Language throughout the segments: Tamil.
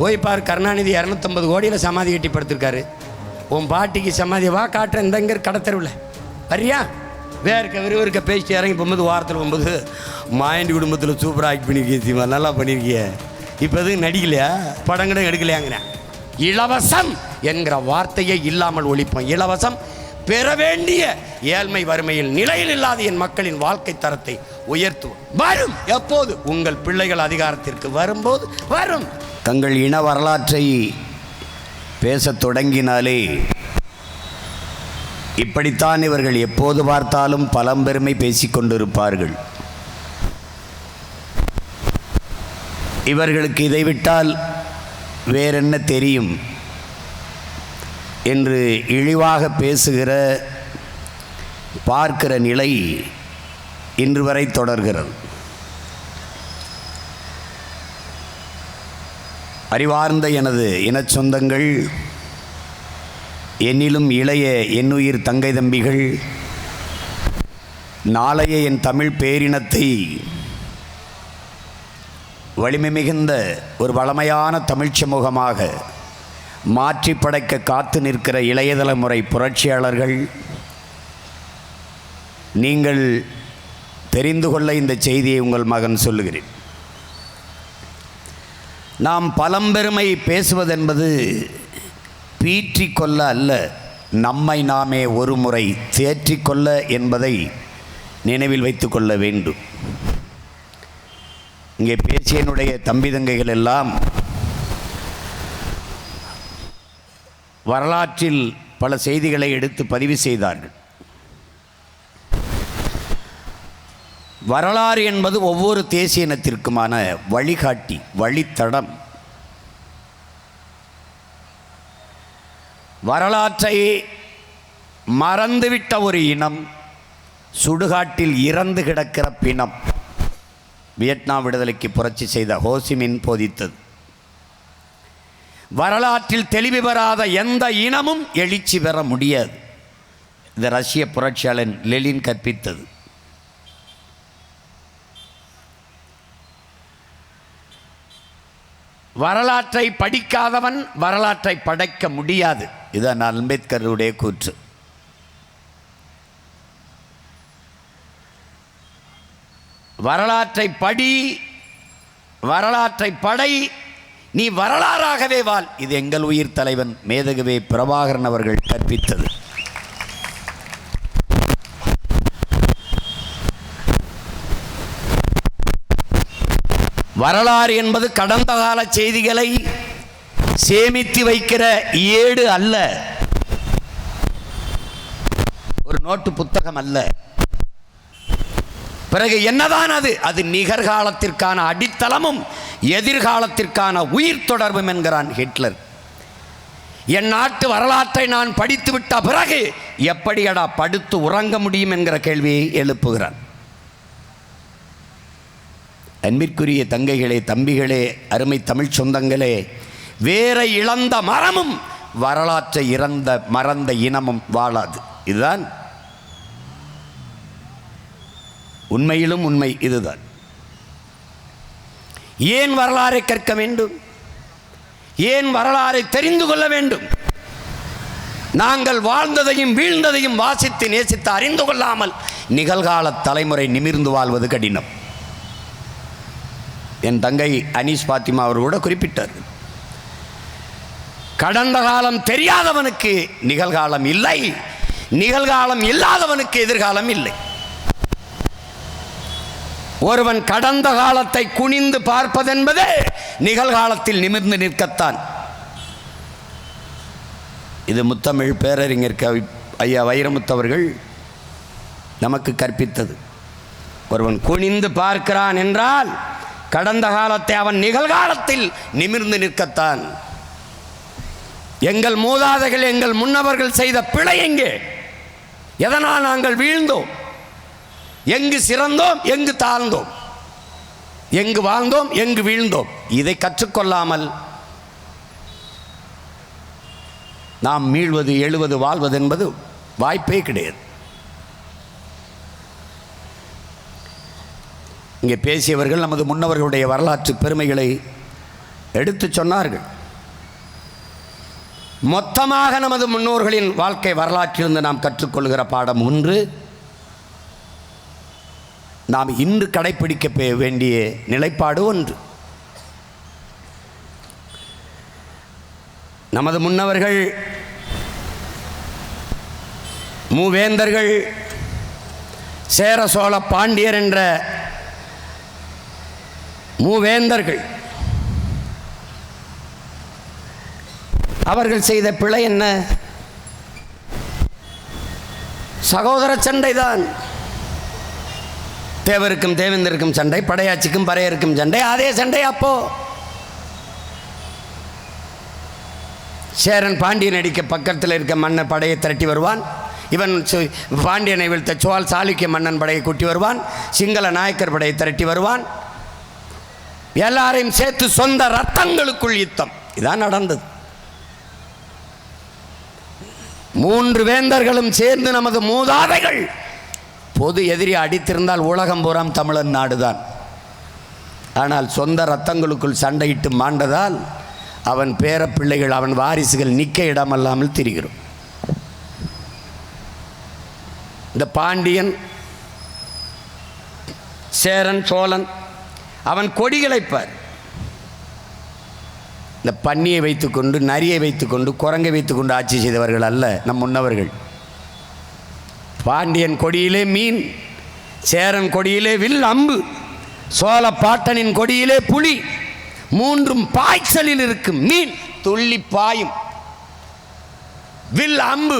போய் பார் கருணாநிதி இரநூத்தம்பது கோடியில் சமாதி கட்டி படுத்திருக்காரு. உன் பாட்டிக்கு சமாதி வா காட்டுறேன் இந்த இங்கே கடத்தருவில். வரியா வேர்க்க விறுவிறுக்க பேசிட்டு இறங்கி போகும்போது வாரத்தில் போகும்போது மாயண்டி குடும்பத்தில் சூப்பராக ஆக்ட் பண்ணியிருக்கீங்க நல்லா பண்ணியிருக்கிய இப்போ எதுவும் நடிக்கலையா? படங்களும் எடுக்கலையாங்கிறேன். இலவசம் என்கிற வார்த்தையை இல்லாமல் ஒழிப்போம். இலவசம் பெற வேண்டிய ஏழ்மை வறுமையில் நிலையில் இல்லாத என் மக்களின் வாழ்க்கை தரத்தை உயர்த்துவோம். வரும்! எப்போது? உங்கள் பிள்ளைகள் அதிகாரத்திற்கு வரும்போது வரும்! தங்கள் இன வரலாற்றை பேசத் தொடங்கினாலே இப்படித்தான் இவர்கள் எப்போது பார்த்தாலும் பழம்பெருமை பேசிக்கொண்டிருப்பார்கள் இவர்களுக்கு இதை விட்டால் வேறென்ன தெரியும்? என்று இழிவாக பேசுகிற பார்க்கிற நிலை இன்று வரை தொடர்கிறது. அறிவார்ந்த எனது இனச் சொந்தங்கள் என்னிலும் இளைய என்னுயிர் தங்கை தம்பிகள் நாளைய என் தமிழ் பேரினத்தை வலிமை மிகுந்த ஒரு வளமையான தமிழ்ச் சமூகமாக மாற்றி படைக்க காத்து நிற்கிற இளைய தலைமுறை புரட்சியாளர்கள் நீங்கள் தெரிந்து கொள்ள இந்த செய்தியை உங்கள் மகன் சொல்லுகிறேன். நாம் பழம்பெருமை பேசுவதென்பது பீற்றிக்கொள்ள அல்ல நம்மை நாமே ஒரு முறை தேற்றிக்கொள்ள என்பதை நினைவில் வைத்துக்கொள்ள வேண்டும். இங்கே பேசியனுடைய தம்பி தங்கைகள் எல்லாம் வரலாற்றில் பல செய்திகளை எடுத்து பதிவு செய்தார்கள். வரலாறு என்பது ஒவ்வொரு தேசிய இனத்திற்குமான வழிகாட்டி வழித்தடம். வரலாற்றை மறந்துவிட்ட ஒரு இனம் சுடுகாட்டில் இறந்து கிடக்கிற பிணம். வியட்நாம் விடுதலைக்கு புரட்சி செய்த ஹோசிமின் போதித்தது. வரலாற்றில் தெளிவு பெறாத எந்த இனமும் எழுச்சி பெற முடியாது. இந்த ரஷ்ய புரட்சியாளன் லெலின் கற்பித்தது. வரலாற்றை படிக்காதவன் வரலாற்றை படைக்க முடியாது. இதுதான் அம்பேத்கருடைய கூற்று. வரலாற்றை படி வரலாற்றை படை நீ வரலாறாகவே வாழ். இது எங்கள் உயிர் தலைவன் மேதகவே பிரபாகரன் அவர்கள் கற்பித்தது. வரலாறு என்பது கடந்த கால செய்திகளை சேமித்து வைக்கிற ஏடு அல்ல. ஒரு நோட்டு புத்தகம் அல்ல. பிறகு என்னதான் அது? அது நிகர்காலத்திற்கான அடித்தளமும் எதிர்காலத்திற்கான உயிர் தொடர்பும் என்கிறான் ஹிட்லர். என் நாட்டு வரலாற்றை நான் படித்து விட்ட பிறகு எப்படியடா படுத்து உறங்க முடியும் என்கிற கேள்வியை எழுப்புகிறான். அன்பிற்குரிய தங்கைகளே தம்பிகளே அருமை தமிழ் சொந்தங்களே வேற இழந்த மரமும் வரலாற்றை இறந்த மறந்த இனமும் வாழாது. இதுதான் உண்மையிலும் உண்மை இதுதான். ஏன் வரலாறை கற்க வேண்டும்? ஏன் வரலாறை தெரிந்து கொள்ள வேண்டும்? நாங்கள் வாழ்ந்ததையும் வீழ்ந்ததையும் வாசித்து நேசித்து அறிந்து கொள்ளாமல் நிகழ்கால தலைமுறை நிமிர்ந்து வாழ்வது கடினம். என் தங்கை அனீஸ் பாத்திமா அவர் கூட குறிப்பிட்டார். கடந்த காலம் தெரியாதவனுக்கு நிகழ்காலம் இல்லை நிகழ்காலம் இல்லாதவனுக்கு எதிர்காலம் இல்லை. ஒருவன் கடந்த காலத்தை குனிந்து பார்ப்பதென்பது நிகழ்காலத்தில் நிமிர்ந்து நிற்கத்தான். இது முத்தமிழ் பேரறிஞர் கவி ஐயா வைரமுத்தவர்கள் நமக்கு கற்பித்தது. ஒருவன் குனிந்து பார்க்கிறான் என்றால் கடந்த காலத்தை அவன் நிகழ்காலத்தில் நிமிர்ந்து நிற்கத்தான். எங்கள் மூதாதைகள் எங்கள் முன்னவர்கள் செய்த பிழை எங்கே? எதனால் நாங்கள் வீழ்ந்தோம்? எங்கு சிறந்தோம் எங்கு தாழ்ந்தோம்? எங்கு வாழ்ந்தோம் எங்கு வீழ்ந்தோம்? இதை கற்றுக்கொள்ளாமல் நாம் மீழ்வது எழுவது வாழ்வது என்பது வாய்ப்பே கிடையாது. இங்கே பேசியவர்கள் நமது முன்னவர்களுடைய வரலாற்று பெருமைகளை எடுத்து சொன்னார்கள். மொத்தமாக நமது முன்னோர்களின் வாழ்க்கை வரலாற்றிலிருந்து நாம் கற்றுக்கொள்கிற பாடம் ஒன்று நாம் இன்று கடைபிடிக்க வேண்டிய நிலைப்பாடு ஒன்று. நமது முன்னவர்கள் மூவேந்தர்கள் சேர சோழ பாண்டியர் என்ற மூவேந்தர்கள். அவர்கள் செய்த பிழை என்ன? சகோதர சண்டைதான். தேவருக்கும் தேவேந்தருக்கும் சண்டை படையாச்சிக்கும் பறையருக்கும் சண்டை அதே சண்டை அப்போ. சேரன் பாண்டியன் அடிக்க பக்கத்தில் இருக்க மன்னன் படையை திரட்டி வருவான். இவன் சு- பாண்டியனை வீழ்த்த சோழ் சாளுக்கிய மன்னன் படையை கூட்டி வருவான். சிங்கள நாயக்கர் படையை திரட்டி வருவான். எல்லாரையும் சேர்த்து சொந்த ரத்தங்களுக்குள் யுத்தம். இதான் நடந்தது. மூன்று வேந்தர்களும் சேர்ந்து நமது மூதாதைகள் பொது எதிரி அடித்திருந்தால் உலகம் பூராம் தமிழன் நாடுதான். ஆனால் சொந்த ரத்தங்களுக்குள் சண்டையிட்டு மாண்டதால் அவன் பேர பிள்ளைகள் அவன் வாரிசுகள் நிற்க இடமல்லாமல் திரிகிறோம். இந்த பாண்டியன் சேரன் சோழன் அவன் கொடிகளைப்பார் இந்த பன்னியை வைத்துக்கொண்டு நரியை வைத்துக்கொண்டு குரங்கை வைத்துக்கொண்டு ஆட்சி செய்தவர்கள் அல்ல நம் முன்னவர்கள். பாண்டியன் கொடியிலே மீன் சேரன் கொடியிலே வில் அம்பு சோழ பாட்டனின் கொடியிலே புலி மூன்றும் பாய்ச்சலில் இருக்கும் மீன் துள்ளி பாயும். வில் அம்பு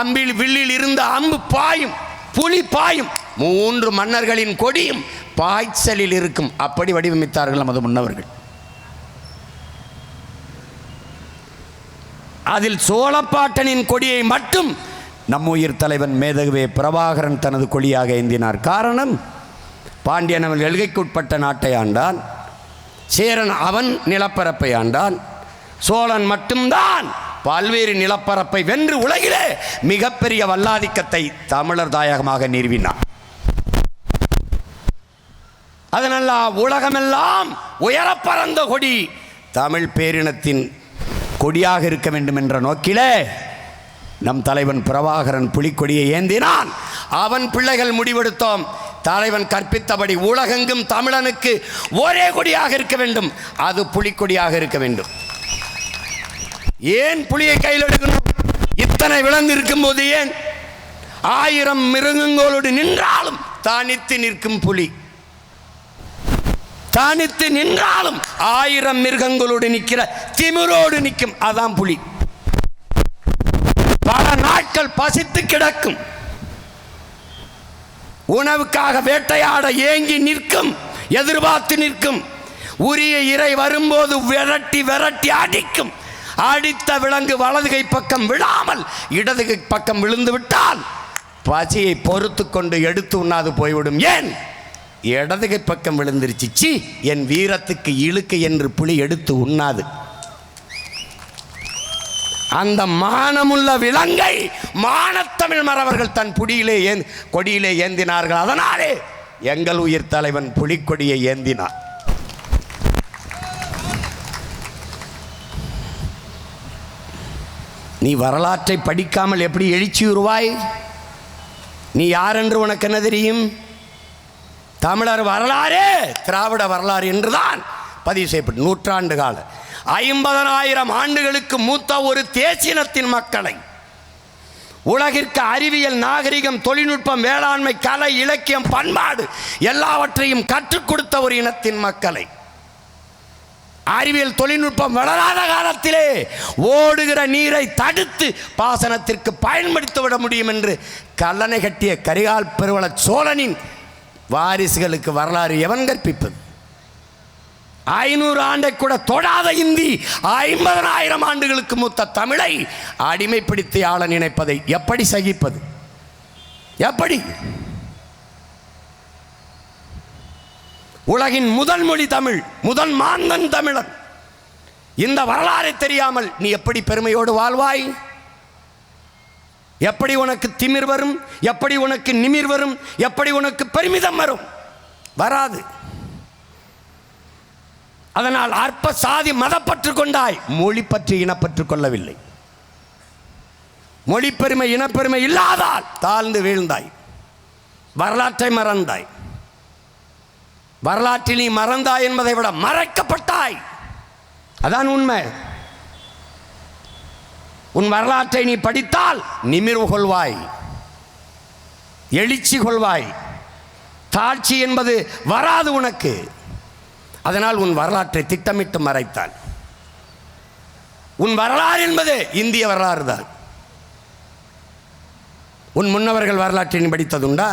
அம்பில் வில்லில் இருந்த அம்பு பாயும் புலி பாயும் மூன்று மன்னர்களின் கொடியும் பாய்ச்சலில் இருக்கும். அப்படி வடிவமைத்தார்கள் நமது முன்னவர்கள். அதில் சோழப்பாட்டனின் கொடியை மட்டும் நம் உயிர் தலைவன் மேதகுவே பிரபாகரன் தனது கொடியாக ஏந்தினார். காரணம் பாண்டியன் அவன் எழுகைக்குட்பட்ட நாட்டை ஆண்டான். சேரன் அவன் நிலப்பரப்பை ஆண்டான். சோழன் மட்டும்தான் பல்வேறு நிலப்பரப்பை வென்று உலகிலே மிகப்பெரிய வல்லாதிக்கத்தை தமிழர் தாயகமாக நிறுவினார். அதனால உலகமெல்லாம் உயரப்பறந்த கொடி தமிழ் பேரினத்தின் கொடியாக இருக்க வேண்டும் என்ற நோக்கிலே நம் தலைவன் பிரபாகரன் புலிக்கொடியை ஏந்தினான். அவன் பிள்ளைகள் முடிவெடுத்தோம். தலைவன் கற்பித்தபடி உலகெங்கும் தமிழனுக்கு ஒரே கொடியாக இருக்க வேண்டும். அது புலிக்கொடியாக இருக்க வேண்டும். ஏன் புலியை கையில் எடுக்கணும்? இத்தனை விலங்கு இருக்கும்போது ஏன்? ஆயிரம் மிருகங்களோடு நின்றாலும் தானித்து நிற்கும் புலி. தனித்து நின்றாலும் ஆயிரம் மிருகங்களோடு நிற்கிற திமிரோடு நிற்கும் அதான் புலி. பல நாட்கள் பசித்து கிடக்கும். உணவுக்காக வேட்டையாட ஏங்கி நிற்கும் எதிர்பார்த்து நிற்கும். உரிய இறை வரும்போது விரட்டி விரட்டி அடிக்கும். அடித்த விலங்கு வலது கை பக்கம் விழாமல் இடது கை பக்கம் விழுந்து விட்டால் பசியை பொறுத்து கொண்டு எடுத்து உண்ணாது போய்விடும். ஏன்? இடது கை பக்கம் விழுந்துருச்சு. சி என் வீரத்துக்கு இழுக்கு என்று புலி எடுத்து உண்ணாது. அந்த மானமுள்ள விலங்கை மானத்தமிழ் மறவர்கள் தன் புடியிலே ஏன் கொடியிலே ஏந்தினார்கள். அதனாலே எங்கள் உயிர் தலைவன் புலிக்கொடியை ஏந்தினார். நீ வரலாற்றை படிக்காமல் எப்படி எழுச்சி உருவாய்? நீ யார் என்று உனக்கு என்ன தெரியும்? தமிழர் வரலாறே திராவிட வரலாறு என்றுதான் பதிவு செய்யப்பட்டு நூற்றாண்டு கால. ஐம்பதனாயிரம் ஆண்டுகளுக்கு மூத்த ஒரு தேசினத்தின் மக்களை. உலகிற்கு அறிவியல் நாகரிகம் தொழில்நுட்பம் வேளாண்மை கலை இலக்கியம் பண்பாடு எல்லாவற்றையும் கற்றுக் கொடுத்த ஒரு இனத்தின் மக்களை. அறிவியல் தொழில்நுட்பம் வளராத காலத்திலே ஓடுகிற நீரை தடுத்து பாசனத்திற்கு பயன்படுத்தி விட முடியும் என்று கல்லணை கட்டிய கரிகால் பெருவள சோழனின் வாரிசுகளுக்கு வரலாறு எவன் கற்பிப்பது? ஐநூறு ஆண்டை கூட தொடாத இந்தி ஐம்பதனாயிரம் ஆண்டுகளுக்கு மூத்த தமிழை அடிமைப்படுத்தி ஆள நினைப்பதை எப்படி சகிப்பது? எப்படி? உலகின் முதல் மொழி தமிழ் முதல் மாந்தன் தமிழன். இந்த வரலாறை தெரியாமல் நீ எப்படி பெருமையோடு வாழ்வாய்? எப்படி உனக்கு திமிர் வரும்? எப்படி உனக்கு நிமிர் வரும்? எப்படி உனக்கு பெருமிதம் வரும்? வராது. அதனால் அற்ப சாதி மதப்பற்று கொண்டாய். மொழி பற்றி இனப்பற்று கொள்ளவில்லை. மொழி பெருமை இனப்பெருமை இல்லாதால் தாழ்ந்து வீழ்ந்தாய். வரலாற்றை மறந்தாய். வரலாற்றில் நீ மறந்தாய் என்பதை விட மறைக்கப்பட்டாய். அதான் உண்மை. உன் வரலாற்றை நீ படித்தால் நிமிர்வு கொள்வாய். எழுச்சி கொள்வாய். தாழ்ச்சி என்பது வராது உனக்கு. அதனால் உன் வரலாற்றை திட்டமிட்டு மறைத்தான். உன் வரலாறு என்பது இந்திய வரலாறு தான். உன் முன்னவர்கள் வரலாற்றை நீ படித்ததுண்டா?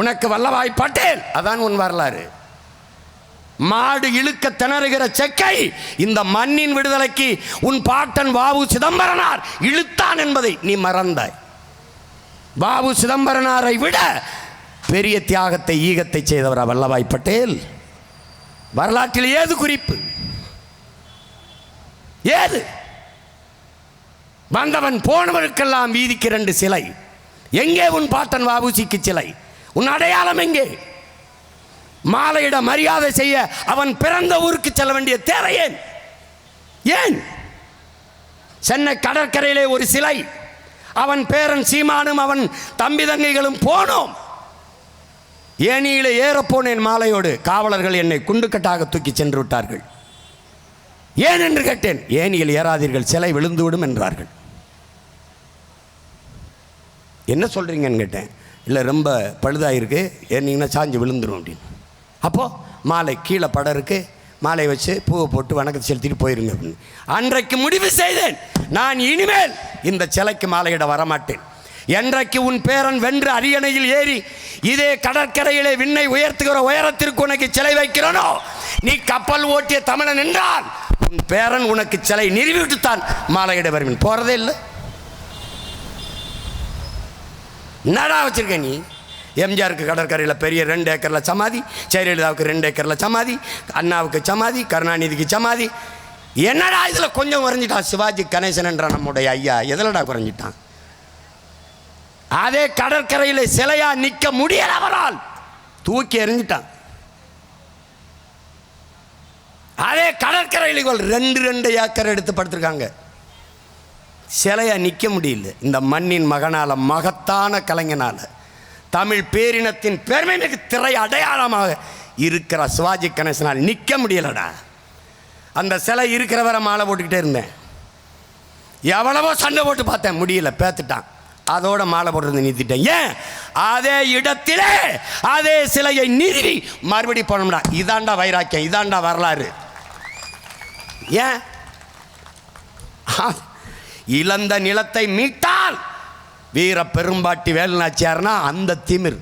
உனக்கு வல்லவாய் பட்டேல் அதான் உன் வரலாறு. மாடு இழுக்க திணறுகிற செக்கை இந்த மண்ணின் விடுதலைக்கு உன் பாட்டன் வாவு சிதம்பரனார் இழுத்தான் என்பதை நீ மறந்தாய். வாவு சிதம்பரனாரை விட பெரிய தியாகத்தை ஈகத்தை செய்தவரா வல்லபாய் பட்டேல் வரலாற்றில் ஏது குறிப்பு? ஏது? வந்தவன் போனவருக்கெல்லாம் வீதிக்கு ரெண்டு சிலை. எங்கே உன் பாட்டன் வாபூசிக்கு சிலை? உன் அடையாளம் எங்கே? மாலையிட மரியாதை செய்ய அவன் பிறந்த ஊருக்கு செல்ல வேண்டிய தேவை ஏன்? ஏன்? சென்னை கடற்கரையிலே ஒரு சிலை. அவன் பேரன் சீமானும் அவன் தம்பி தங்கைகளும் போனோம். ஏனியிலே ஏறப்போனேன் மாலையோடு காவலர்கள் என்னை குண்டுக்கட்டாக தூக்கி சென்று விட்டார்கள். ஏன் என்று கேட்டேன்? ஏனியில் ஏறாதீர்கள் சிலை விழுந்துவிடும் என்றார்கள். என்ன சொல்கிறீங்கன்னு கேட்டேன். இல்லை ரொம்ப பழுதாயிருக்கு ஏனிங்கன்னா சாஞ்சு விழுந்துடும் அப்படின்னு. அப்போது மாலை கீழே படம் இருக்குது மாலை வச்சு பூவை போட்டு வணக்கத்தை செலுத்திட்டு போயிருங்க அப்படின்னு. அன்றைக்கு முடிவு செய்தேன் நான் இனிமேல் இந்த சிலைக்கு மாலையிட வரமாட்டேன். என்றைக்கு உன் பேரன் வென்று அரியணையில் ஏறி இதே கடற்கரையிலே விண்ணை உயர்த்துகிற உயரத்திற்கு உனக்கு சிலை வைக்கிறனோ நீ கப்பல் ஓட்டிய தமிழன் என்றால் உன் பேரன் உனக்கு சிலை நிறுவிவிட்டுத்தான் மாலையிட வருவேன். போகிறதே இல்லை. என்னடா வச்சிருக்க நீ? எம்ஜிஆருக்கு கடற்கரையில் பெரிய ரெண்டு ஏக்கரில் சமாதி ஜெயலலிதாவுக்கு ரெண்டு ஏக்கரில் சமாதி அண்ணாவுக்கு சமாதி கருணாநிதிக்கு சமாதி. என்னடா இதில் கொஞ்சம் குறைஞ்சிட்டான் சிவாஜி கணேசன் என்ற நம்முடைய ஐயா? எதிலடா குறைஞ்சிட்டான்? அதே கடற்கரையில் சிலையா நிற்க முடியல அவரால். தூக்கி எறிஞ்சிட்டான். அதே கடற்கரையில் இவள் ரெண்டு ரெண்டு ஏக்கர் எடுத்து படுத்திருக்காங்க. சிலையா நிற்க முடியல. இந்த மண்ணின் மகனால் மகத்தான கலைஞனால தமிழ் பேரினத்தின் பெருமைமிகு திரை அடையாளமாக இருக்கிற சிவாஜி கணேசனால் நிற்க முடியலடா. அந்த சிலை இருக்கிறவரை மாலை போட்டுக்கிட்டே இருந்தேன். எவ்வளவோ சண்டை போட்டு பார்த்தேன். முடியல பேத்துட்டான். அதோட மாலை போடுறது நிறுத்திட்டேன். ஏன்? அதே இடத்திலே அதே சிலையை நிறுவி மறுபடி போனோம்டா. இதாண்டா வைராக்கியம் இதாண்டா வரலாறு. ஏன்? ஆ, இழந்த நிலத்தை மீட்டால் வீர பெரும்பாட்டி வேலுநாச்சியார்னா அந்த திமிர்.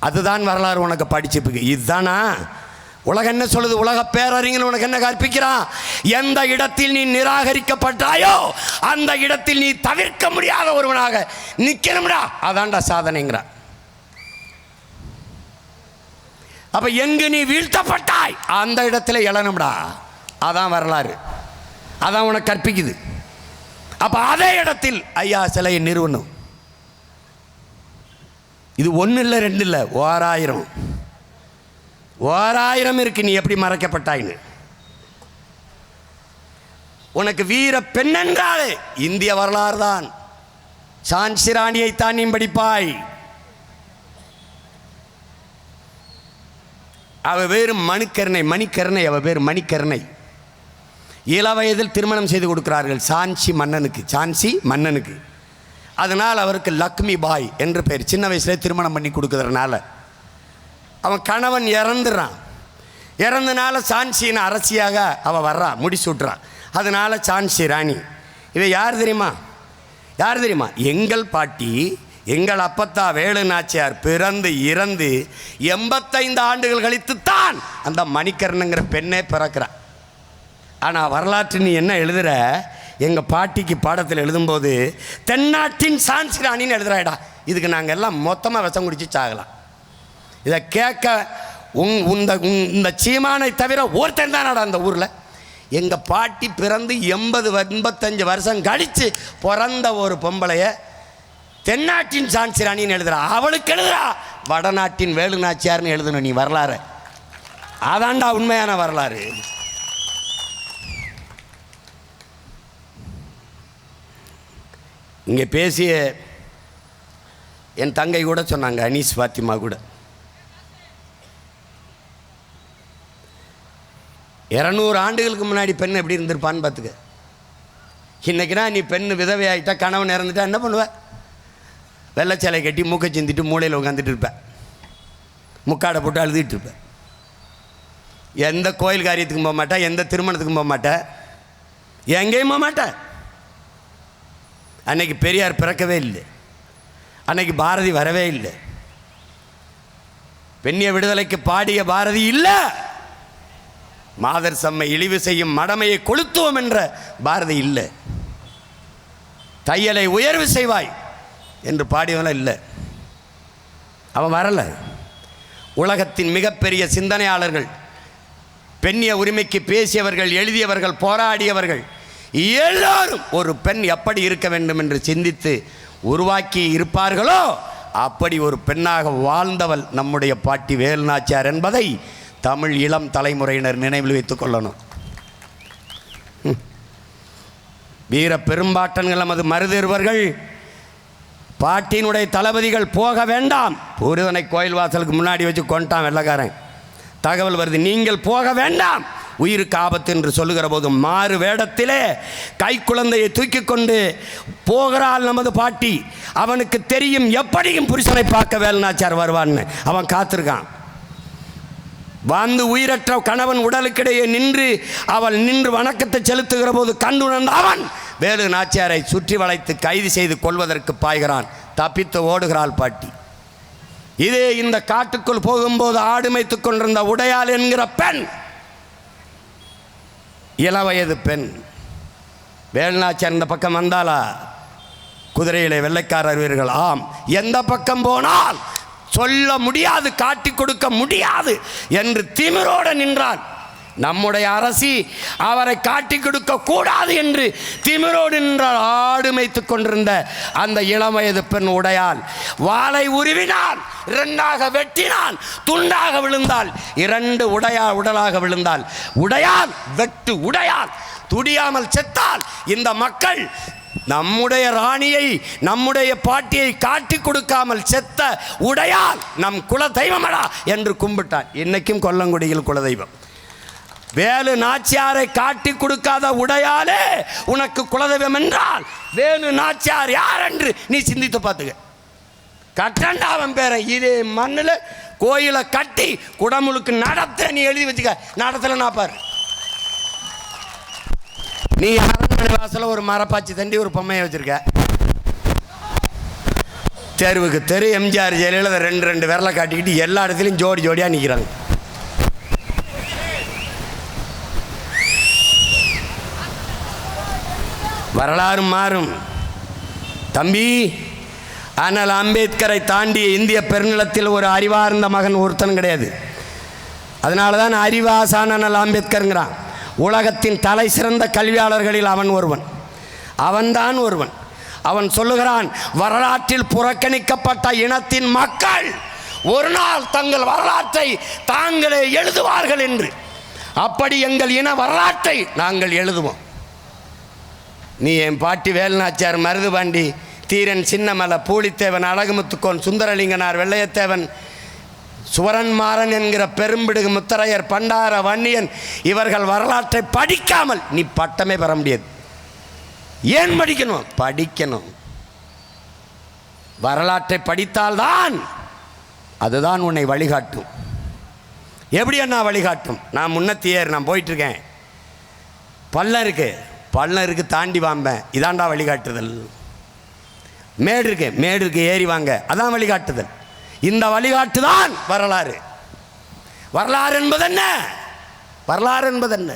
அதுதான் வரலாறு உனக்கு படிச்சுப்புக்கு. இதுதானா? உலகம் என்ன சொல்லுது? உலக பேரறிஞர் உனக்கு என்ன கற்பிக்கிறான் எந்த இடத்தில் நீ நிராகரிக்கப்பட்டாயோ அந்த இடத்தில் நீ தவிர்க்க முடியாத ஒருவனாக நிற்கணும்டா அதான்டா சாதனைங்கிறா. அப்ப எங்கு நீ வீழ்த்தப்பட்டாய்? அந்த இடத்துல எழணும்டா. அதான் வரலாறு. அதான் உனக்கு கற்பிக்குது. அப்ப அதே இடத்தில் ஐயா சிலையை நிறுவனம் இது ஒன்று இல்லை ரெண்டு இல்லை ஓராயிரம். ஓராயிரம் இருக்கு நீ எப்படி மறைக்கப்பட்டாயின்னு உனக்கு வீர பெண்ணென்றாலே இந்திய வரலாறு தான் சான்சி ராணியைத்தான் நீ படிப்பாய். அவ வேறு மணிக்கருணை மணிக்கருணை அவ பேர் மணிக்கருணை. இள வயதில் திருமணம் செய்து கொடுக்கிறார்கள் சான்சி மன்னனுக்கு சான்சி மன்னனுக்கு. அதனால் அவருக்கு லக்ஷ்மி பாய் என்று பெயர் சின்ன வயசுல திருமணம் பண்ணி கொடுக்கறதுனால. அவன் கணவன் இறந்துடுறான் இறந்தனால சான்சியின் அரசியாக அவள் வர்றான் முடிசூட்டுறான் அதனால சான்சி ராணி. இவ யார் தெரியுமா? யார் தெரியுமா? எங்கள் பாட்டி எங்கள் அப்பத்தா வேலு நாச்சியார் பிறந்து இறந்து எண்பத்தைந்து ஆண்டுகள் கழித்து தான் அந்த மணிக்கர்ணங்கிற பெண்ணே பிறக்கிறான் ஆனால் வரலாற்று நீ என்ன எழுதுற? எங்கள் பாட்டிக்கு பாடத்தில் எழுதும்போது தென்னாட்டின் சான்சி ராணின்னு எழுதுறாடா இதுக்கு நாங்கள் எல்லாம் மொத்தமாக விஷம் குடிச்சு சாகலாம். இதை கேட்க உங் இந்த இந்த சீமானை தவிர ஒருத்தன் தானடா அந்த ஊரில். எங்கள் பாட்டி பிறந்து எண்பது எண்பத்தஞ்சு வருஷம் கழித்து பிறந்த ஒரு பொம்பளைய தென்னாட்டின் சான்சி ராணின்னு எழுதுறா. அவளுக்கு எழுதுறா. வடநாட்டின் வேலு நாச்சியார்னு எழுதணும் நீ வரலாறு. அதான்டா உண்மையான வரலாறு. இங்கே பேசிய என் தங்கை கூட சொன்னாங்க அனீஸ் ஃபாத்திமா கூட. இரநூறு ஆண்டுகளுக்கு முன்னாடி பெண் எப்படி இருந்திருப்பான்னு பார்த்துக்க. இன்றைக்கினா நீ பெண் விதவை ஆகிட்டா கணவன் இறந்துட்டா என்ன பண்ணுவ? வெள்ளச்சலை கட்டி மூக்கை சிந்திட்டு மூளையில் உட்காந்துட்டு இருப்பேன் முக்காடை போட்டு அழுதுகிட்டு இருப்பேன் எந்த கோயில் காரியத்துக்கும் போக மாட்டேன் எந்த திருமணத்துக்கும் போக மாட்டேன் எங்கேயும் போக மாட்டேன் அன்னைக்கு பெரியார் பிறக்கவே இல்லை. அன்னைக்கு பாரதி வரவே இல்லை. பெண்ணிய விடுதலைக்கு பாடிய பாரதி இல்லை! மாதர் சம்மை இழிவு செய்யும் மடமையை கொளுத்துவோம் என்ற பாரதி இல்லை. தையலை உயர்வு செய்வாய் என்று பாடியவன இல்லை. அவன் வரலை. உலகத்தின் மிகப்பெரிய சிந்தனையாளர்கள் பெண்ணிய உரிமைக்கு பேசியவர்கள் எழுதியவர்கள் போராடியவர்கள் எல்லாரும் ஒரு பெண் எப்படி இருக்க வேண்டும் என்று சிந்தித்து உருவாக்கி இருப்பார்களோ அப்படி ஒரு பெண்ணாக வாழ்ந்தவள் நம்முடைய பாட்டி வேலுநாச்சியார் என்பதை தமிழ் இளம் தலைமுறையினர் நினைவில் வைத்துக் கொள்ளணும். வீர பெரும்பாட்டன்கள் நமது மருதிருவர்கள் பாட்டினுடைய தளபதிகள் போக வேண்டாம். பூருதனை கோயில் வாசலுக்கு முன்னாடி வச்சு கொண்டான் வெள்ளக்காரன். தகவல் வருது நீங்கள் போக வேண்டாம். உயிருக்கு ஆபத்து என்று சொல்லுகிற போது மாறு வேடத்திலே கை குழந்தையை தூக்கி கொண்டு போகிறாள் நமது பாட்டி. அவனுக்கு தெரியும் எப்படியும் புருஷனை பார்க்க வேலுநாச்சார் வருவான்னு அவன் காத்திருக்கான். வந்து உயிரற்ற கணவன் உடலுக்கிடையே நின்று அவள் நின்று வணக்கத்தை செலுத்துகிற போது கண்டுணர்ந்த அவன் வேலு நாச்சியாரை சுற்றி வளைத்து கைது செய்து கொள்வதற்கு பாய்கிறான். தப்பித்து ஓடுகிறாள் பாட்டி. இதே இந்த காட்டுக்குள் போகும்போது ஆடு கொண்டிருந்த உடையாள் என்கிற பெண் இளவயது பெண் வேலுநாச்சியார் இந்த பக்கம் வந்தாளா? குதிரையிலே வெள்ளைக்காரர் வீரர்கள் ஆம் எந்த பக்கம் போனால் சொல்ல முடியாது காட்டி கொடுக்க முடியாது என்று திமிரோடு நின்றான். நம்முடைய அரசி அவரை காட்டி கொடுக்க கூடாது என்று திமிரோடு நின்றால் ஆடு கொண்டிருந்த அந்த இளம் வயது பெண் உடையால் வாளை உருவினான் இரண்டாக வெட்டினான் துண்டாக விழுந்தால் இரண்டு உடையா உடலாக விழுந்தால் உடையால் வெட்டு உடையால் துடியாமல் செத்தால் இந்த மக்கள் நம்முடைய ராணியை நம்முடைய பாட்டியை காட்டி கொடுக்காமல் செத்த உடையால் நம் குல தெய்வமடா என்று கும்பிட்டான். இன்னைக்கும் கொல்லங்குடியில் குலதெய்வம். வேலு நாச்சியாரை காட்டி கொடுக்காத உடையாலே உனக்கு குலதெய்வம் என்றால் வேலு நாச்சியார் யார் என்று நீ சிந்தித்து பார்த்துக்க. கட்டண்டா அவன் பேரை இதே மண்ணில் கோயிலை கட்டி குடமுழுக்கு நடத்த நீ எழுதி வச்சுக்க. நடத்தலை நான் பாரு. நீ அரண்மனை வாசலில் ஒரு மரப்பாச்சி தண்டி ஒரு பொம்மையை வச்சிருக்க தெருவுக்கு தெரு எம்ஜிஆர் ஜெயலலிதா ரெண்டு ரெண்டு விரலை காட்டிக்கிட்டு எல்லா இடத்துலையும் ஜோடி ஜோடியாக நிற்கிறாங்க வரலாறு மாறும். தம்பி ஆனால் அம்பேத்கரை தாண்டிய இந்திய பெருநிலத்தில் ஒரு அறிவார்ந்த மகன் ஒருத்தன் கிடையாது. அதனால தான் அறிவாசான அம்பேத்கருங்கிறான். உலகத்தின் தலை சிறந்த கல்வியாளர்களில் அவன் ஒருவன். அவன்தான் ஒருவன். அவன் சொல்லுகிறான் வரலாற்றில் புறக்கணிக்கப்பட்ட இனத்தின் மக்கள் ஒரு நாள் தங்கள் வரலாற்றை தாங்களே எழுதுவார்கள் என்று. அப்படி எங்கள் இன வரலாற்றை நாங்கள் எழுதுவோம். நீ என் பாட்டி வேலுநாச்சியார் மருதுபாண்டி தீரன் சின்னமலை பூலித்தேவன் அழகுமுத்துக்கோன் சுந்தரலிங்கனார் வெள்ளையத்தேவன் சுவரன்மாறன் என்கிற பெரும்பிடுகு முத்தரையர் பண்டார வன்னியன் இவர்கள் வரலாற்றை படிக்காமல் நீ பட்டமே பெற முடியாது. ஏன் படிக்கணும்? படிக்கணும். வரலாற்றை படித்தால்தான் அதுதான் உன்னை வழிகாட்டும். எப்படி அண்ணா வழிகாட்டும்? நான் முன்னத்தியர் நான் போயிட்டுருக்கேன். பள்ளம் இருக்கு. பள்ளம் இருக்குது தாண்டி வாம்பேன். இதாண்டா வழிகாட்டுதல். மேடு இருக்கு. மேடு இருக்கு ஏறி வாங்க. அதான் வழிகாட்டுதல். இந்த வழிகாட்டுதான் வரலாறு. வரலாறு என்பது என்ன வரலாறு என்பது என்ன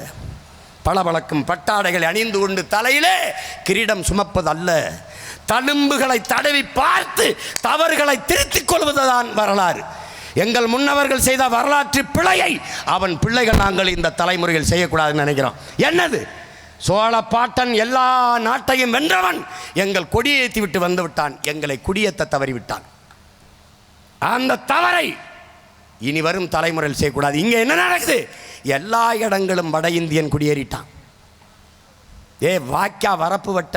பளபளக்கும் பட்டாடைகளை அணிந்து கொண்டு தலையிலே கிரீடம் சுமப்பது அல்ல தழும்புகளை தடவி பார்த்து தவறுகளை திருத்திக் கொள்வதுதான் வரலாறு. எங்கள் முன்னவர்கள் செய்த வரலாற்று பிழையை அவன் பிள்ளைகள் நாங்கள் இந்த தலைமுறையில் செய்யக்கூடாதுன்னு நினைக்கிறோம். என்னது? சோழ பாட்டன் எல்லா நாட்டையும் வென்றவன் எங்கள் கொடியேற்றி விட்டு வந்து விட்டான். எங்களை குடியேற்ற தவறிவிட்டான். அந்த தவறை இனி வரும் தலைமுறையில் செய்யக்கூடாது. இங்கே என்ன நடக்குது? எல்லா இடங்களும் வட இந்தியன் குடியேறிட்டான். ஏ வாக்கா வரப்பு வெட்ட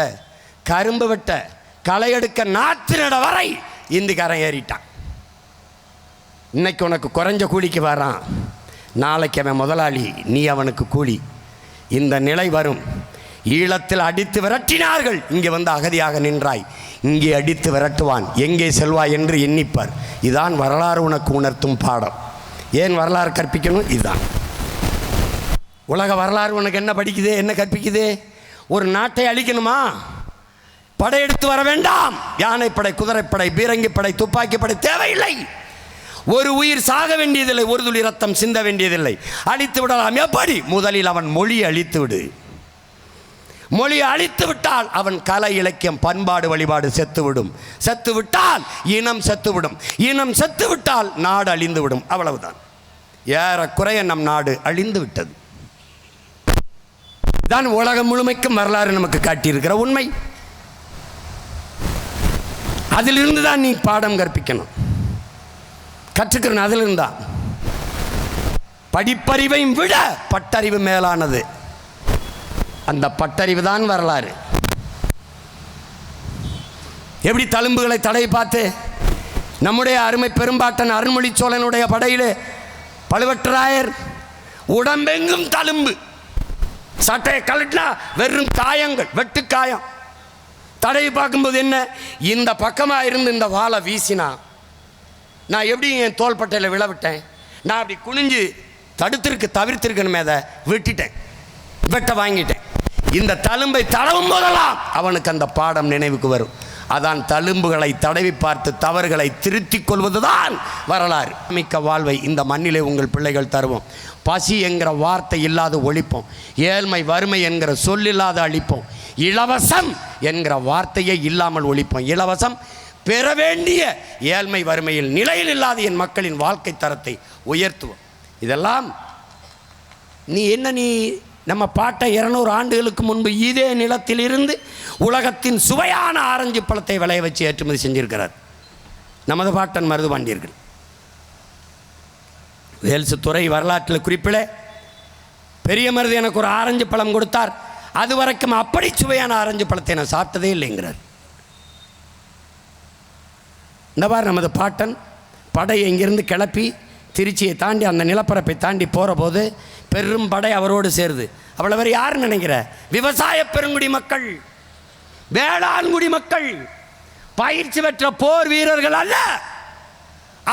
கரும்பு வெட்ட களை எடுக்க நாற்று நட வரை இந்துக்காரன் ஏறிட்டான். இன்னைக்கு உனக்கு குறைஞ்ச கூலிக்கு வரான் நாளைக்கு அவன் முதலாளி நீ அவனுக்கு கூலி. இந்த நிலை வரும். ஈழத்தில் அடித்து விரட்டினார்கள். இங்கே வந்து அகதியாக நின்றாய். இங்கே அடித்து விரட்டுவான். எங்கே செல்வாய் என்று எண்ணிப்பார். இதான் வரலாறு உனக்கு உணர்த்தும் பாடம். ஏன் வரலாறு கற்பிக்கணும்? இதுதான் உலக வரலாறு உனக்கு என்ன படிக்குது? என்ன கற்பிக்குது? ஒரு நாட்டை அழிக்கணுமா? படையெடுத்து வர வேண்டாம். யானைப்படை குதிரைப்படை பீரங்கிப்படை துப்பாக்கிப்படை தேவையில்லை. ஒரு உயிர் சாக வேண்டியதில்லை ஒரு துளி ரத்தம் சிந்த வேண்டியதில்லை. அழித்து விடலாம். எப்படி? முதலில் அவன் மொழியை அழித்து விடு. மொழியை அழித்து விட்டால் அவன் கலை இலக்கியம் பண்பாடு வழிபாடு செத்துவிடும் செத்துவிட்டால் இனம் செத்துவிடும் இனம் செத்து விட்டால் நாடு அழிந்து விடும். அவ்வளவுதான். ஏறக்குறைய நம் நாடு அழிந்து விட்டது. தான் உலகம் முழுமைக்கும் வரலாறு நமக்கு காட்டியிருக்கிற உண்மை. அதிலிருந்து தான் நீ பாடம் கற்பிக்கணும். கற்றுக்கிறேன் அதிலிருந்து. தான் படிப்பறிவையும் விட பட்டறிவு மேலானது. அந்த பட்டறிவு தான் வரலாறு. எப்படி தழும்புகளை தடை பார்த்து நம்முடைய அருமை பெரும்பாட்டன் அருண்மொழி சோழனுடைய படையிலே பழுவற்றராயர் உடம்பெங்கும் தழும்பு. சட்டையை கழட்டினா வெறும் காயங்கள் வெட்டு காயம். தடவி பார்க்கும்போது என்ன இந்த பக்கமாக இருந்து இந்த வாளை வீசினா நான் எப்படி என் தோள்பட்டையில் விழவிட்டேன்? நான் அப்படி குனிஞ்சு தடுத்திருக்கு தவிர்த்திருக்கணுமே அதை விட்டுட்டேன். வெட்ட வாங்கிட்டேன். இந்த தழும்பை தடவும் போதெல்லாம் அவனுக்கு அந்த பாடம் நினைவுக்கு வரும். அதான் தழும்புகளை தடவி பார்த்து தவறுகளை திருத்திக் கொள்வதுதான் வரலாறு. மிக்க வாழ்வை இந்த மண்ணிலே உங்கள் பிள்ளைகள் தருவோம். பசி என்கிற வார்த்தை இல்லாத ஒழிப்போம். ஏழ்மை வறுமை என்கிற சொல்லில்லாத அழிப்போம். இலவசம் என்கிற வார்த்தையே இல்லாமல் ஒழிப்போம். இலவசம் பெற வேண்டிய ஏழ்மை வறுமையில் நிலையில் இல்லாத என் மக்களின் வாழ்க்கை தரத்தை உயர்த்துவோம். இதெல்லாம் நீ என்ன நீ நம்ம பாட்டை இருநூறு ஆண்டுகளுக்கு முன்பு இதே நிலத்திலிருந்து உலகத்தின் சுவையான ஆரஞ்சு பழத்தை விளைய வச்சு ஏற்றுமதி செஞ்சிருக்கிறார். நமது பாட்டன் மருதுபாண்டியர்கள். வேல்சு துறை வரலாற்றில் குறிப்பிலே பெரிய மருது எனக்கு ஒரு ஆரஞ்சு பழம் கொடுத்தார். அது வரைக்கும் அப்படி சுவையான ஆரஞ்சு பழத்தை நான் சாப்பிட்டதே இல்லைங்கிறார். இந்த மாதிரி நமது பாட்டன் படையை இங்கிருந்து கிளப்பி திருச்சியை தாண்டி அந்த நிலப்பரப்பை தாண்டி போகிற போது பெரும் படை அவரோடு சேருது. அவ்வளோ பேர் யார் நினைக்கிற? விவசாய பெருங்குடி மக்கள் வேளாண்குடி மக்கள் பயிற்சி பெற்ற போர் வீரர்கள் அல்ல.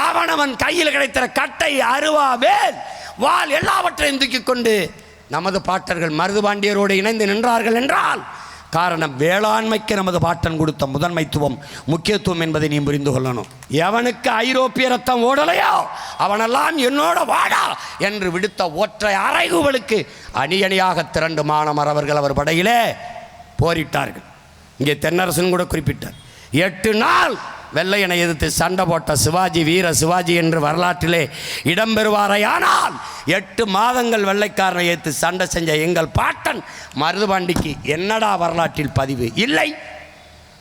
அவனவன் கையில் கிடைத்த கட்டை அருவா வேல் வாள் எல்லாவற்றையும் தூக்கிக் கொண்டு நமது பாட்டர்கள் மருதுபாண்டியரோடு இணைந்து நின்றார்கள் என்றால் காரணம் வேளாண்மைக்கு நமது பாட்டன் கொடுத்த முதன்மைத்துவம் முக்கியத்துவம் என்பதை நீ புரிந்து கொள்ளணும். எவனுக்கு ஐரோப்பிய ரத்தம் ஓடலையோ அவனெல்லாம் என்னோட வாடா என்று விடுத்த ஒற்றை அறைகுகளுக்கு அணியணியாக திரண்டு மாணவர்கள் அவர் படையிலே போரிட்டார்கள். இங்கே தென்னரசன் கூட குறிப்பிட்டார். எட்டு நாள் வெள்ளையனை எதிர்த்து சண்டை போட்ட சிவாஜி வீர சிவாஜி என்று வரலாற்றிலே இடம்பெறுவாரையானால் எட்டு மாதங்கள் வெள்ளைக்காரனை எதிர்த்து சண்டை செஞ்ச எங்கள் பாட்டன் மருதுபாண்டிக்கு என்னடா வரலாற்றில் பதிவு? இல்லை.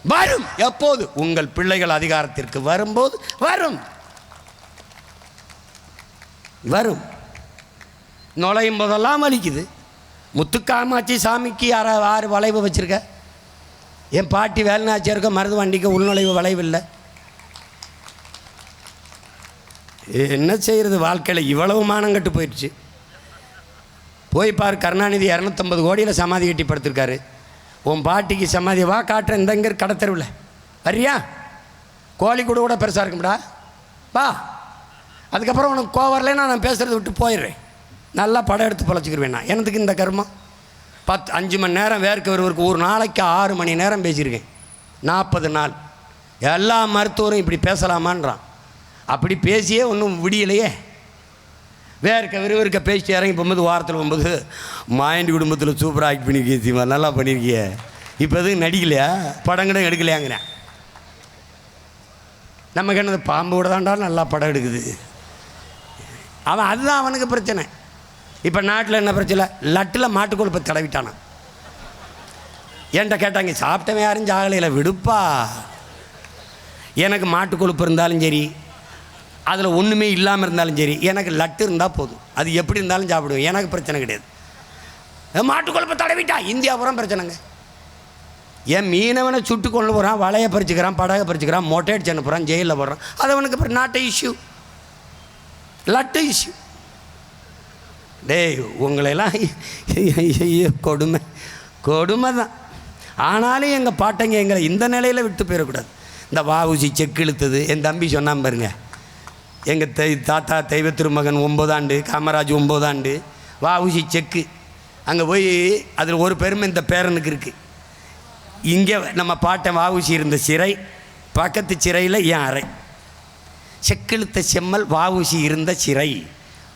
வரும். எப்போது? உங்கள் பிள்ளைகள் அதிகாரத்திற்கு வரும்போது வரும். வரும். நுழையும் போதெல்லாம் வலிக்குது. முத்துக்காமாச்சி சாமிக்கு யாரா ஆறு வளைவு வச்சுருக்க? என் பாட்டி வேலுநாச்சியருக்க மருது வண்டிக்கு உள்நுழைவு வளைவு இல்லை. என்ன செய்கிறது வாழ்க்கையில் இவ்வளவு மானம் கட்டு போயிடுச்சு. போய் பார் கருணாநிதி இரநூத்தம்பது கோடியில் சமாதி கட்டி படுத்திருக்காரு. உன் பாட்டிக்கு சமாதி வா காட்டுறேன் இந்த இங்கே கடத்தருவில். வரியா கோழி கூட கூட பெருசாக இருக்கும்டா. வா. அதுக்கப்புறம் உனக்கு கோவரில் நான் பேசுகிறத விட்டு போயிடுறேன். நல்லா படம் எடுத்து பொழைச்சிக்கிருவேன் நான். எனத்துக்கு இந்த கர்மம்? பத்து அஞ்சு மணி நேரம் வேர்க்க ஒருவருக்கு ஒரு நாளைக்கு ஆறு மணி நேரம் பேசியிருக்கேன். நாற்பது நாள். எல்லா மருத்துவரும் இப்படி பேசலாமான்றான். அப்படி பேசியே ஒன்றும் விடியலையே. வேறு விறுவிறுக்க பேசிட்டு இறங்கி போகும்போது வாரத்தில் போகும்போது மாயண்டி குடும்பத்தில் சூப்பராக ஆக்ட் பண்ணியிருக்கீங்க சீமா. நல்லா பண்ணியிருக்கிய இப்போ எதுவும் நடிக்கலையா? படம் கூட எடுக்கலையாங்கிறேன். நமக்கு என்னது பாம்பு கூட தாண்டா நல்லா படம் எடுக்குது. அவன் அதுதான் அவனுக்கு பிரச்சனை. இப்போ நாட்டில் என்ன பிரச்சனை? லட்டில் மாட்டுக்கொழுப்பை தடவிட்டானா. என்கிட்ட கேட்டாங்க சாப்பிட்டவன் யாரும் ஜாகலையில் விடுப்பா. எனக்கு மாட்டு கொழுப்பு இருந்தாலும் சரி அதில் ஒன்றுமே இல்லாமல் இருந்தாலும் சரி எனக்கு லட்டு இருந்தால் போதும். அது எப்படி இருந்தாலும் சாப்பிடுவேன். எனக்கு பிரச்சனை கிடையாது. மாட்டு குழப்ப தடவிட்டா? இந்தியா பூரா பிரச்சனைங்க. என் மீனவனை சுட்டு கொண்டு போகிறான் வலையை பறிச்சுக்கிறான் படகை பறிச்சுக்கிறான் மொட்டை அடிச்சு அனுப்புகிறான் ஜெயிலில் போடுறான். அது அவனுக்கு அப்புறம் நாட்டை இஷ்யூ லட்டு இஷ்யூ டேய் உங்களையெல்லாம் ஐயோ கொடுமை. கொடுமை தான். ஆனாலும் எங்கள் பாட்டங்க எங்களை இந்த நிலையில் விட்டு போயிடக்கூடாது. இந்த வாவுசி செக்கு இழுத்தது. என் தம்பி சொன்னான் பாருங்கள் எங்கள் தை தாத்தா தெய்வ திருமகன் ஒம்பதாண்டு காமராஜ் ஒம்பதாண்டு வாவுசி செக்கு. அங்கே போய் அதில் ஒரு பெருமை இந்த பேரனுக்கு இருக்குது இங்கே நம்ம பாட்டன் வாவுசி இருந்த சிறை பக்கத்து சிறையில் என் அறை. செக்கெழுத்த செம்மல் வாவுசி இருந்த சிறை.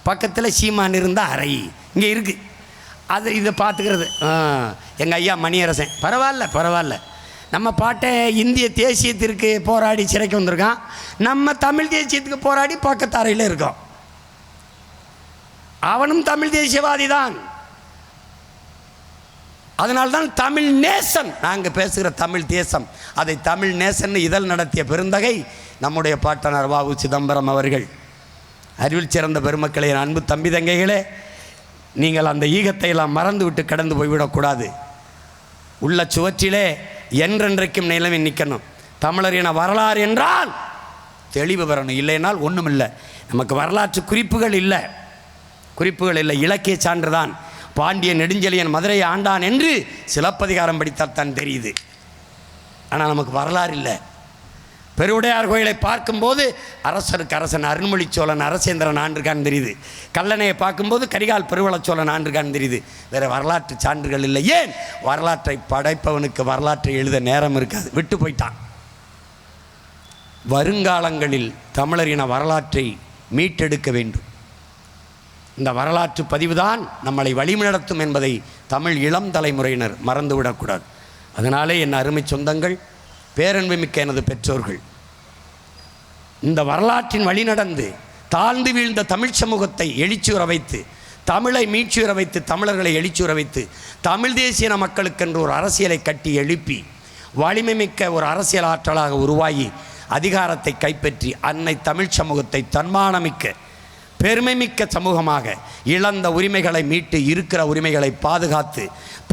பக்கத்தில் சீமான் இருந்த அறை. இங்கே இருக்குது அது இதை பார்த்துக்கிறது எங்கள் ஐயா மணியரசன். பரவாயில்ல பரவாயில்ல. நம்ம பாட்டை இந்திய தேசியத்திற்கு போராடி சிறைக்கு வந்திருக்கான். நம்ம தமிழ் தேசியத்துக்கு போராடி பக்கத்தரையில் இருக்கோம். அவனும் தமிழ் தேசியவாதி தான். அதனால்தான் தமிழ் நேசன் நாங்கள் பேசுகிற தமிழ் தேசம். அதை தமிழ் நேசன் இதழ் நடத்திய பெருந்தகை நம்முடைய பாட்டனர் வாவு சிதம்பரம் அவர்கள். அறிவில் சிறந்த பெருமக்களே அன்பு தம்பி தங்கைகளே நீங்கள் அந்த ஈகத்தை எல்லாம் மறந்து விட்டு கடந்து போய்விடக்கூடாது. உள்ள சுவற்றிலே என்றென்றைக்கும் நிலவி நிற்கணும். தமிழர் என வரலாறு என்றால் தெளிவு வரணும் இல்லைனால் ஒன்றுமில்லை நமக்கு வரலாற்று குறிப்புகள் இல்லை. குறிப்புகள் இல்லை. இலக்கிய சான்றுதான். பாண்டிய நெடுஞ்செழியன் மதுரையை ஆண்டான் என்று சிலப்பதிகாரம் படித்தால் தான் தெரியுது. ஆனால் நமக்கு வரலாறு இல்லை. பெருவுடையார் கோயிலை பார்க்கும்போது அரசருக்கு அரசன் அருண்மொழி சோழன் அரசேந்திரன் ஆண்டிருக்கான்னு தெரியுது. கல்லணையை பார்க்கும்போது கரிகால் பெருவளச் சோழன் ஆண்டிருக்கான்னு தெரியுது. வேறு வரலாற்று சான்றுகள் இல்லை. ஏன்? வரலாற்றை படைப்பவனுக்கு வரலாற்றை எழுத நேரம் இருக்காது. விட்டு போயிட்டான். வருங்காலங்களில் தமிழர் இன வரலாற்றை மீட்டெடுக்க வேண்டும். இந்த வரலாற்று பதிவுதான் நம்மளை வழிநடத்தும் என்பதை தமிழ் இளம் தலைமுறையினர் மறந்துவிடக்கூடாது. அதனாலே என் அருமை சொந்தங்கள் பேரன்புமிக்க எனது பெற்றோர்கள். இந்த வரலாற்றின் வழி நடந்து தாழ்ந்து வீழ்ந்த தமிழ் சமூகத்தை எழுச்சியுற வைத்து தமிழை மீட்சியுற வைத்து தமிழர்களை எழுச்சியுற வைத்து தமிழ் தேசிய மக்களுக்கென்று ஒரு அரசியலை கட்டி எழுப்பி வலிமை மிக்க ஒரு அரசியல் ஆற்றலாக உருவாகி அதிகாரத்தை கைப்பற்றி அன்னை தமிழ் சமூகத்தை தன்மானமிக்க பெருமைமிக்க சமூகமாக இழந்த உரிமைகளை மீட்டு இருக்கிற உரிமைகளை பாதுகாத்து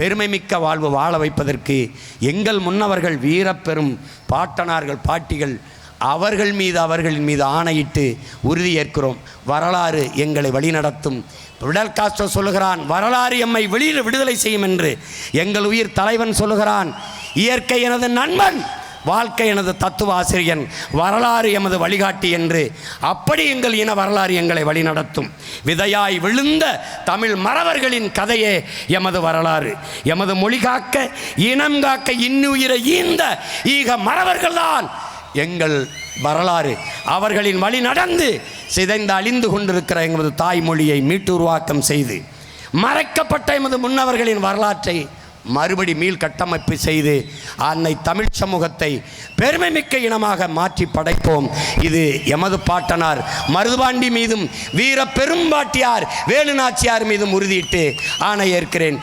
பெருமைமிக்க வாழ்வு வாழ வைப்பதற்கு எங்கள் முன்னவர்கள் வீரப்பெரும் பாட்டனார்கள் பாட்டிகள் அவர்கள் மீது அவர்களின் மீது ஆணையிட்டு உறுதியேற்கிறோம் வரலாறு எங்களை வழிநடத்தும். விடல் காஸ்ட்ரோ சொல்லுகிறான் வரலாறு எம்மை வெளியில் விடுதலை செய்யும் என்று எங்கள் உயிர் தலைவன் சொல்லுகிறான் இயற்கை எனது நண்பன் வாழ்க்கை எனது தத்துவ ஆசிரியன் வரலாறு எமது வழிகாட்டி என்று அப்படி எங்கள் இன வரலாறு எங்களை வழிநடத்தும். விதையாய் விழுந்த தமிழ் மறவர்களின் கதையே எமது வரலாறு. எமது மொழி காக்க இனம் காக்க இன்னுயிரை ஈந்த ஈக மறவர்கள்தான் எங்கள் வரலாறு. அவர்களின் வழி நடந்து சிதைந்து அழிந்து கொண்டிருக்கிற எமது தாய்மொழியை மீட்டு உருவாக்கம் செய்து மறைக்கப்பட்ட எமது முன்னவர்களின் வரலாற்றை மறுபடி மீள் கட்டமைப்பு செய்து அன்னை தமிழ் சமூகத்தை பெருமை மிக்க இனமாக மாற்றி படைப்போம். இது எமது பாட்டனார் மருதுபாண்டி மீதும் வீர பெரும்பாட்டியார் வேலுநாச்சியார் மீதும் உறுதியிட்டு ஆணை ஏற்கிறேன்